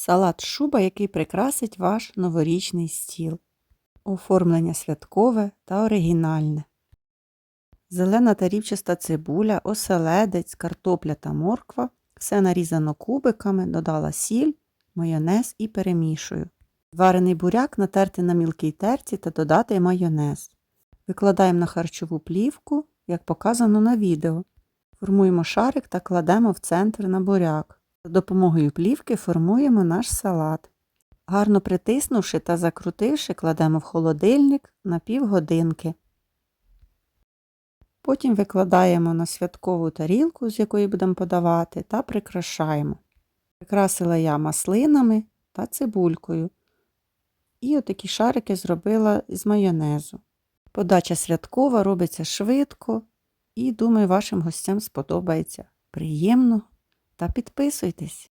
Салат шуба, який прикрасить ваш новорічний стіл. Оформлення святкове та оригінальне. Зелена та рівчаста цибуля, оселедець, картопля та морква. Все нарізано кубиками, додала сіль, майонез і перемішую. Варений буряк натерти на мілкій терці та додати майонез. Викладаємо на харчову плівку, як показано на відео. Формуємо шарик та кладемо в центр на буряк. За допомогою плівки формуємо наш салат. Гарно притиснувши та закрутивши, кладемо в холодильник на півгодинки. Потім викладаємо на святкову тарілку, з якої будемо подавати, та прикрашаємо. Прикрасила я маслинами та цибулькою. І отакі шарики зробила з майонезу. Подача святкова робиться швидко і, думаю, вашим гостям сподобається. Приємно та підписуйтесь.